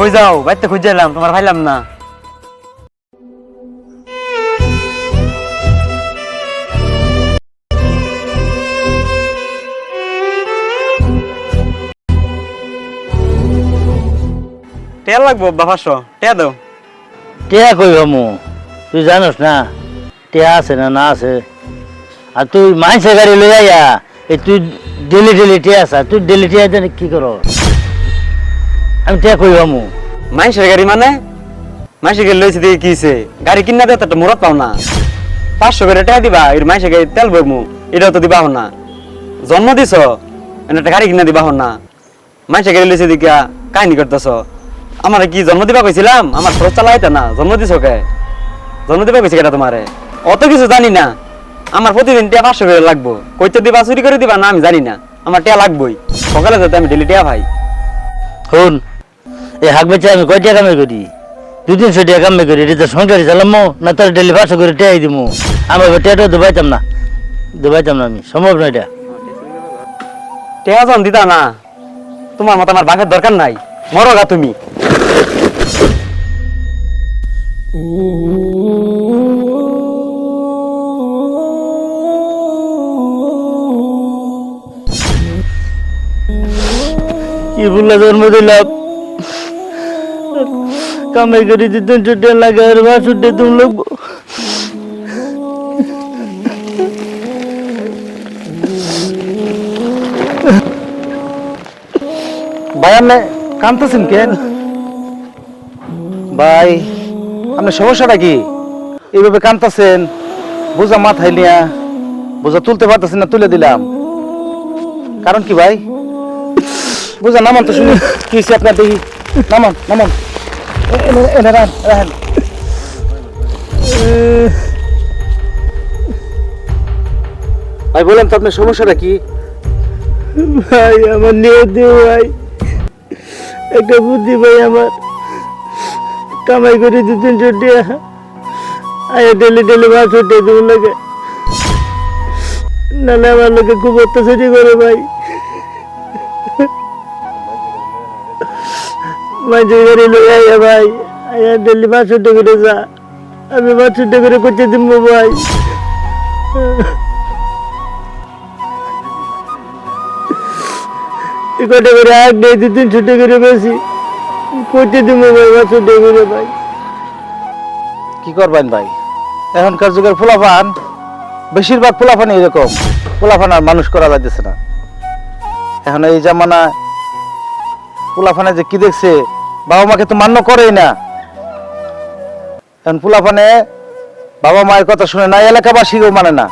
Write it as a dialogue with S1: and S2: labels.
S1: কই যাও বাইতে খুঁজে এলাম, তোমার ভাইলাম না। টেয়া লাগবো বাপাশো টেয়া দাও।
S2: টেয়া কই মু? তুই জানোস না, টেয়া আছে না না আছে? আর তুই মাইসে গাড়ি লই আইয়া এই তুই ডেলি ডেলি টেয়া আসা তুই ডেলি টেয়া কি কর আমি টেয়া কই মু
S1: মাইসের গাড়ি মানে? মাইসের গাড়ি লইছে দিয়ে কিছে গাড়ি কিনা দেয় তো মুরত পাও না। পাঁচশো করে টাকা দিবা এর মাইসের গাড়ি তেল বইমু এটাও তো দিবা না। জন্ম দিছ এনে একটা গাড়ি কিনা দিবা না। মাইসের গাড়ি লইছে দিকা কাহিনী করতেছ। আমার কি জন্ম দিবা কইছিলাম? আমার খরচ চালাইতে না। জন্ম দিছ কে? জন্ম দিবা কইছে কেটা তোমারে? অত কিছু জানি না। আমার প্রতিদিন টিয়া পাঁচশো করে লাগবো। কইতে দিবা চুরি করে দিবা না আমি জানি না। আমার টিয়া লাগবই। সকালে যাতে আমি ডেলি টিয়া ভাই।
S2: শুন এই হাক বেচে আমি কয় টাকা কামে করি? দুই তিনশো টাকা কামে করি এটা তো সংসারই চালামো না তোর ডেলি পাঁচশো করে টেয়াই দিমু। আমার টেয়াটাও দুবাইতাম না দুবাইতাম না আমি সম্ভব না এটা।
S1: টেয়া জন দিতা না তোমার মতো আমার বাঘের দরকার নাই মরো গা তুমি।
S2: কি বললা জন্ম দিলাম? করি যে তিনশো টাকা লাগে আর বাসুর টাকা তুমি লোক
S3: ভাই, আপনি কাঁদতেছেন কেন? ভাই, আপনার সমস্যাটা কি? এইভাবে কাঁদতেছেন, বোঝা মাথায় নিয়া, বোঝা তুলতে পারতেছেন না, তুলে দিলাম। কারণ কি ভাই? বোঝা, নামান তো শুনি। কি আপনার দেখি নামান নামান। ভাই, বলেন তো আপনার সমস্যাটা কি?
S2: ভাই, আমার নিয়ে দিও ভাই। একটা বুদ্ধি ভাই আমার। কামাই করি দু তিনশো টাকা। আয় ডেলি ডেলি বাসুর টাকা তুমি লাগে। নাহলে আমার লোকে খুব অত্যাচারই করে ভাই। মাঝে গাড়ি আইয়া ভাই ডেলি বাসুর টাকা করে যা। আমি টাকা করে করতে দিব ভাই। কটা করে আগ নেই, দু তিনশো করে বেশি করতে দিব ভাই টাকা করে ভাই।
S3: কি করবেন ভাই? এখনকার যুগের ফুলাফান, বেশিরভাগ ফুলাফানই এরকম। ফুলাফান আর মানুষ করা যাইতেছে না। এখন এই জামানা ফুলাফানে যে কি দেখছে বাবা মাকে তো মান্য করেই না। এখন পোলাফানে বাবা মায়ের কথা শুনে না এলাকাবাসীও মানে না।